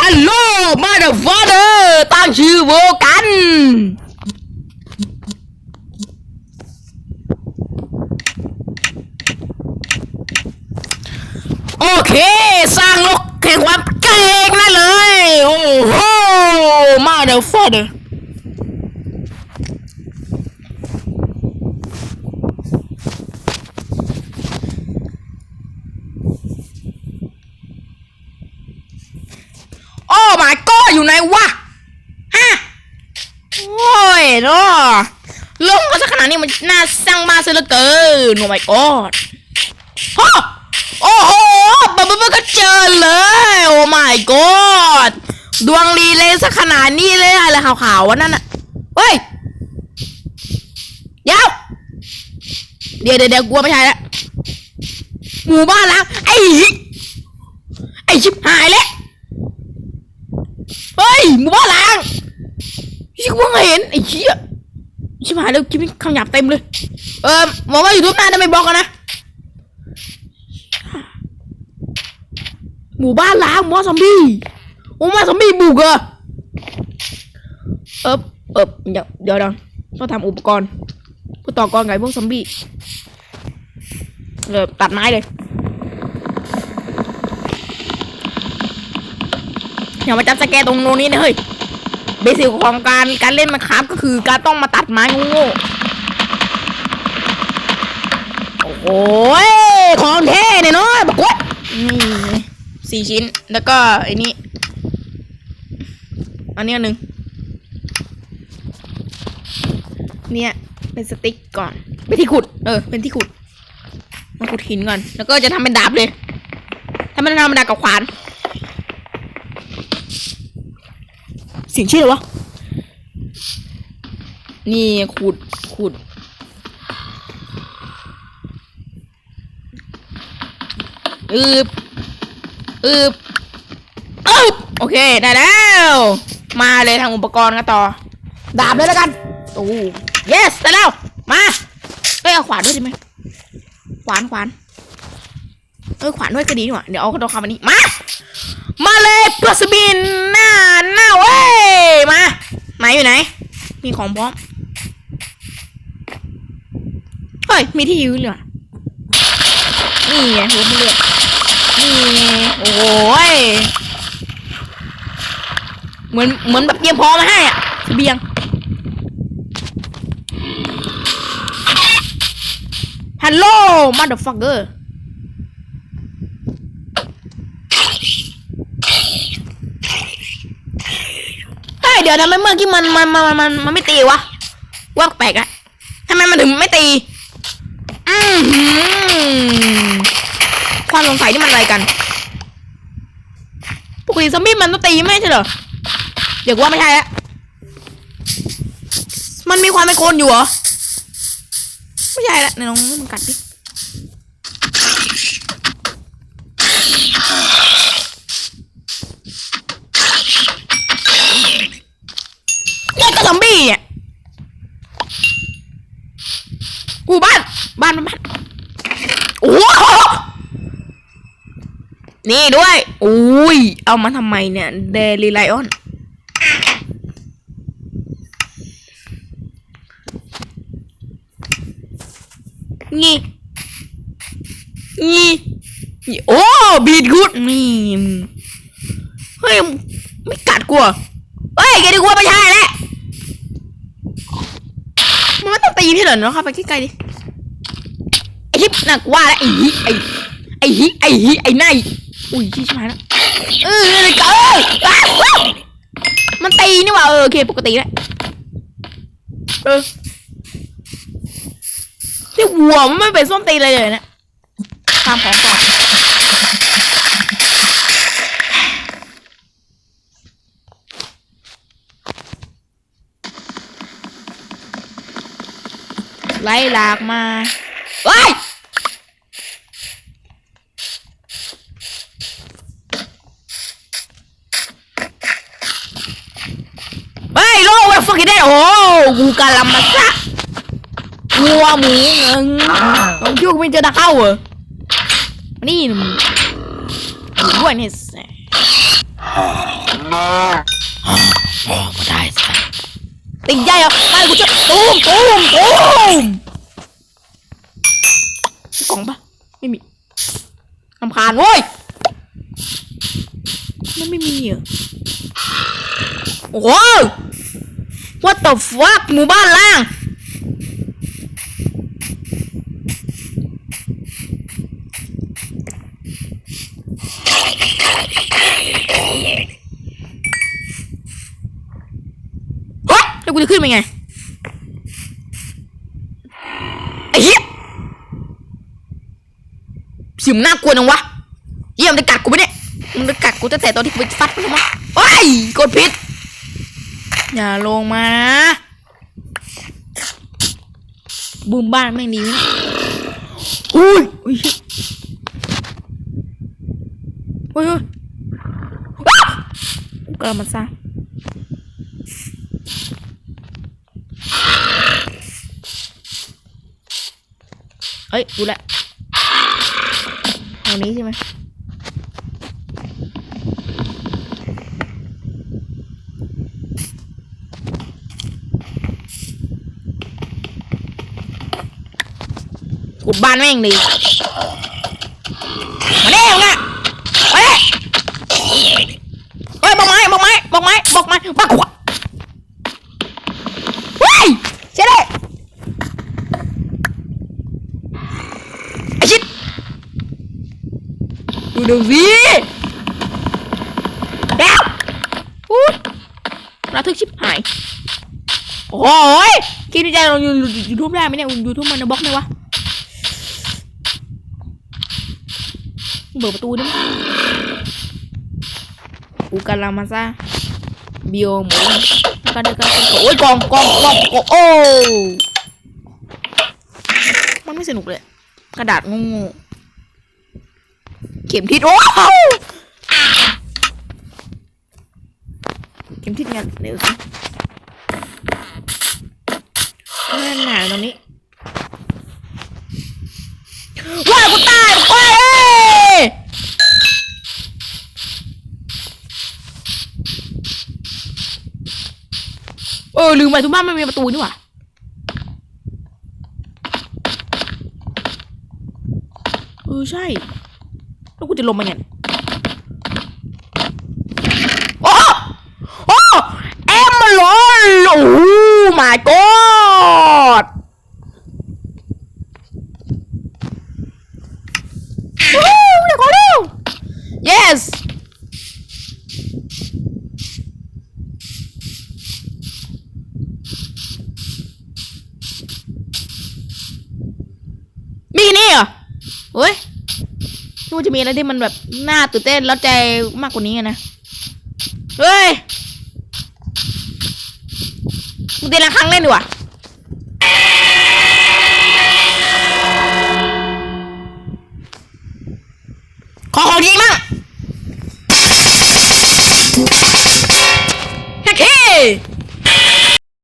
ฮัลโหลมาเดอะฟาเดอร์ตั้งชื่อโวกันโอเค สร้างโลกแห่งความเก่งนั่นเลย โอ้โหมาเดอะฟาเดอร์โอ้ my god อยู่ไหนวะฮะโอ้ยเนาะล งมาสักขนาดนี้มันน่าสร้างมาซะเหลือเกิน โอ้ my god โอ้โอ้โหบับบับก็เจอเลย โอ้ my god ดวงดีเลยสักขนาดนี้เลยอะไรขาวๆวะนั่นน่ะเฮ้ยเดี๋ยวเดี๋ยวเดี๋ยวเดี๋ยวกลัวไม่ใช่ล้วหมู่บ้านล้างไอ้ไอ้ชิบหายแล้วเฮ้ยหมู่บ้านล้างชิบว่าไงเห็นไอ้เหี้ย ชิบหายแล้วคลิปนี้คำหยาบเต็มเลย เออบอกว่าอยู่ทุบหน้าได้ไม่บล็อกกันนะ หมู่บ้านล้างมอสซอมบี้โอ้มาซอมบี้บุกเหรอเอบเอบเดี๋ยวเดี๋ยวต้องทำอุปกรณ์เพื่อต่อกรไก่พวกซอมบี้เออตัดไม้เลยอย่ามาจับสแกตรงโน้นนี้นะเฮ้ย เบสิกของการการเล่นมาครับก็คือการต้องมาตัดไม้โง่ๆโอ้โหของเท่เนี่ยเนาะบักกวดนี่สี่ชิ้นแล้วก็ไอ้นี่อันนี้อันหนึ่งเนี่ยเป็นสติ๊กก่อนเป็นที่ขุด เออ เป็นที่ขุดมาขุดหินก่อน แล้วก็จะทำเป็นดาบเลย ถ้ามันทำเป็นดาบกับขวาน เสียงชื่ออะไรวะ นี่ขุดขุด อืบอืบอึบโอเค ได้แล้ว มาเลยทางอุปกรณ์กันต่อ ดาบเลยแล้วกัน โอ้ yes ได้แล้ว มา เอ้ยเอาขวานด้วยได้ไหมขวานขวานเออขวานด้วยก็ดีนี่หว่าเดี๋ยวเอาตัวคำอันนี้ มา มาเลยปลัสบินหน้าหน้าเว้ยมาไหนอยู่ไหน มีของพร้อมเฮ้ยมีที่ยืนเหรอนี่ไงหัวมันเลือดนี่ไงโอ้ยเหมือนเหมือนแบบเตรียมพร้อมมาให้อะเสบียงฮัลโหลมาเดอะฟักเกอร์ เดี๋ยวทำไมเมื่อกี้มันมันมันมันมันไม่ตีวะว่าแปลกอะทำไมมันถึงไม่ตีอือหือความสงสัยนี่มันอะไรกันปกติซอมบี้มันต้องตีไม่ใช่เหรอเดี๋ยวว่าไม่ใช่ล้วมันมีความเป็นคนอยู่เหรอไม่ใช่ละไหนลองมึงกัดดิเนี่ยก็ซอมบี้เนี่ยกูบ้าน บ้านบ้านโอ้นี่ด้วยอุ้ย เอามาทำไมเนี่ยเดลิไลออนนี่นี่โอ้บีดกูดนี่เฮ้ย ไม่กัดกูเหรอเฮ้ยแกดีกว่าไม่ใช่แหละมันต้องตีพี่เหรอเนาะเข้าไปใกล้ๆดิ ไอ้ชิบน่ากว่าแล้วไอ้ฮิไอ้ไอ้ฮิไอ้ฮิไอ้นายอุ้ยชิบหายแล้วเออเออเอออ้าวอ้าวมันตีนี่หว่าเออโอเคปกติแล้วเออที่หัวมันไม่เป็นส้มตีเลยเลยนะตามของก่อนไล่หลากมาเฮ้ย เฮ้ยโลกว่าฟักกี้ได้โอ้ กูกาลามาซะงัวหมูเงิงต้องคิดวากูไม่เจอตะเข้าเหรอมานี่หนุ่มอยู่ด้วยเนี่ยแสออกมาได้สิติงใหญ่เหรอไม่กูจะตูมตูมตูมมีกล่องปะไม่มีลำคาญเว้ยมันไม่มีเหรอโอ้โห what the fuck หมู่บ้านล่าง เฮ้ยแล้วกูจะขึ้นไปไง ไอ้เหี้ยเสียงน่ากลัวจังวะเยี่ยมได้กัดกูไปะเนี่ยมันได้กัดกูตั้งแต่ตอนที่กูไปฟัดมันมาโอ้ยกดผิด อย่าลงมานะบูมบ้านแม่งดีวะเนี่ยอุ้ยอุ้ยเหี้ยอุ้ยอุ้ยอ้าวกูกำลังมาสร้างเฮ้ยดูแลวตรงนี้ใช่ไหม ขุดบ้านแม่งดีมาเด้มึงอะมาเด้เฮ้ยบอกไม้บอกไม้บอกไม้บอกไม้บักขวาเฮ้ยเจ๊เลยไอชิดดูดูสิเดี๋ยวอุ้ยระทึกชิบหายโอ้ยคิดในใจเราอยู่ยูทูบได้ไหมเนี่ยยูทูบมันบล็อกไหมวะ เปิดประตูได้ไหมอูกันลามาซาบิโอหมูกันเดกันโอ้ยกองกองกองกองโอ้มันไม่สนุกเลย กระดาษงูเข็มทิศโอ้เข็มทิศเนี่ยเดี๋ยวสินั่นหนาตรงนี้ว้ายกูตายไปเออลืมไปทุกบ้านมันมีประตูนี่หว่าเออใช่ แล้วกูจะลงมาไงโอ้โอ้เอ็มมาลอนโอ้มาโก้ วู้เดี๋ยวขอเร็ว yes มีนี่ เหรอเฮ้ยนี่ว่าจะมีอะไรที่มันแบบน่าตื่นเต้นแล้วใจมากกว่านี้นะ เฮ้ย มึงเต้นละครั้งเล่นดีกว่าขอของดี